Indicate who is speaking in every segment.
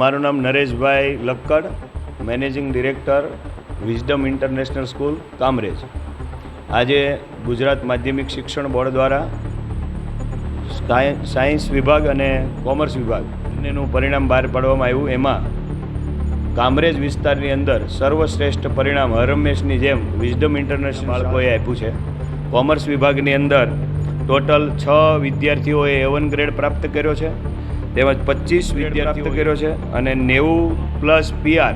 Speaker 1: મારું નામ Nareshbhai Lakkad, managing director, wisdom international school, Kamrej. આજે ગુજરાત માધ્યમિક શિક્ષણ બોર્ડ દ્વારા સાયન્સ વિભાગ અને કોમર્સ વિભાગ બંનેનું પરિણામ બહાર પાડવામાં આવ્યું. એમાં કામરેજ વિસ્તારની અંદર સર્વશ્રેષ્ઠ પરિણામ હરમેશની જેમ વિઝડમ ઇન્ટરનેશનલ બાળકોએ આપ્યું છે. કોમર્સ વિભાગની અંદર ટોટલ છ વિદ્યાર્થીઓએ એવન ગ્રેડ પ્રાપ્ત કર્યો છે. તેમજ પચીસ વિદ્યાર્થીઓ કર્યો છે. અને નેવું પ્લસ પીઆર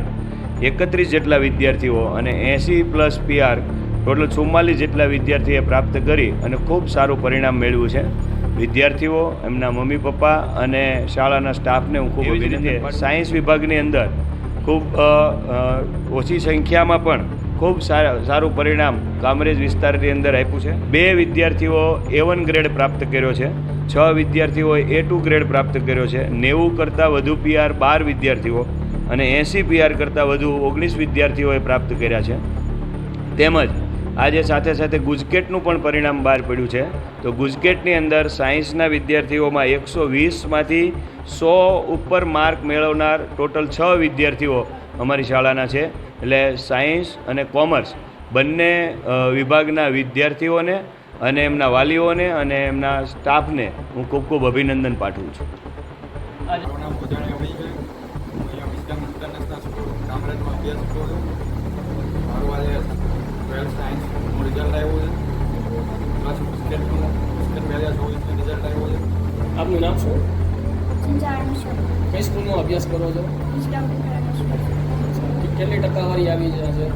Speaker 1: એકત્રીસ જેટલા વિદ્યાર્થીઓ અને એંસી પ્લસ પીઆર ટોટલ ચુમ્માલીસ જેટલા વિદ્યાર્થીએ પ્રાપ્ત કરી અને ખૂબ સારું પરિણામ મેળવ્યું છે. વિદ્યાર્થીઓ એમના મમ્મી પપ્પા અને શાળાના સ્ટાફને હું ખૂબ અભિનંદન. સાયન્સ વિભાગની અંદર ખૂબ ઓછી સંખ્યામાં પણ ખૂબ સારા સારું પરિણામ કામરેજ વિસ્તારની અંદર આપ્યું છે. બે વિદ્યાર્થીઓ એ વન ગ્રેડ પ્રાપ્ત કર્યો છે. છ વિદ્યાર્થીઓએ એ ટુ ગ્રેડ પ્રાપ્ત કર્યો છે. નેવું કરતાં વધુ પીઆર બાર વિદ્યાર્થીઓ અને એંસી પીઆર કરતાં વધુ ઓગણીસ વિદ્યાર્થીઓએ પ્રાપ્ત કર્યા છે. તેમજ આજે સાથે સાથે ગુજકેટનું પણ પરિણામ બહાર પડ્યું છે. તો ગુજકેટની અંદર સાયન્સના વિદ્યાર્થીઓમાં એકસો વીસમાંથી સો ઉપર માર્ક મેળવનાર ટોટલ છ વિદ્યાર્થીઓ અમારી શાળાના છે. એટલે સાયન્સ અને કોમર્સ બંને વિભાગના વિદ્યાર્થીઓને અને એમના વાલીઓને અને એમના સ્ટાફને હું ખૂબ ખૂબ અભિનંદન પાઠવું છું
Speaker 2: મારું નામ ઉજાણી અભિષેક હું અહીંયા વિસ્ડમ ઇન્ટરનેશનલ સ્કૂલ કામરેજમાં અભ્યાસ કરું છું મારું આજે ટ્વેલ્થ સાયન્સનું રિઝલ્ટ આવ્યું છે પ્લસ બિસ્કેટનું બિસ્કેટ બે હજાર ચોવીસનું રિઝલ્ટ આવ્યું છે
Speaker 3: આપનું નામ શું? કઈ સ્કૂલમાં અભ્યાસ કરો છો? કેટલી ટકાવારી આવી છે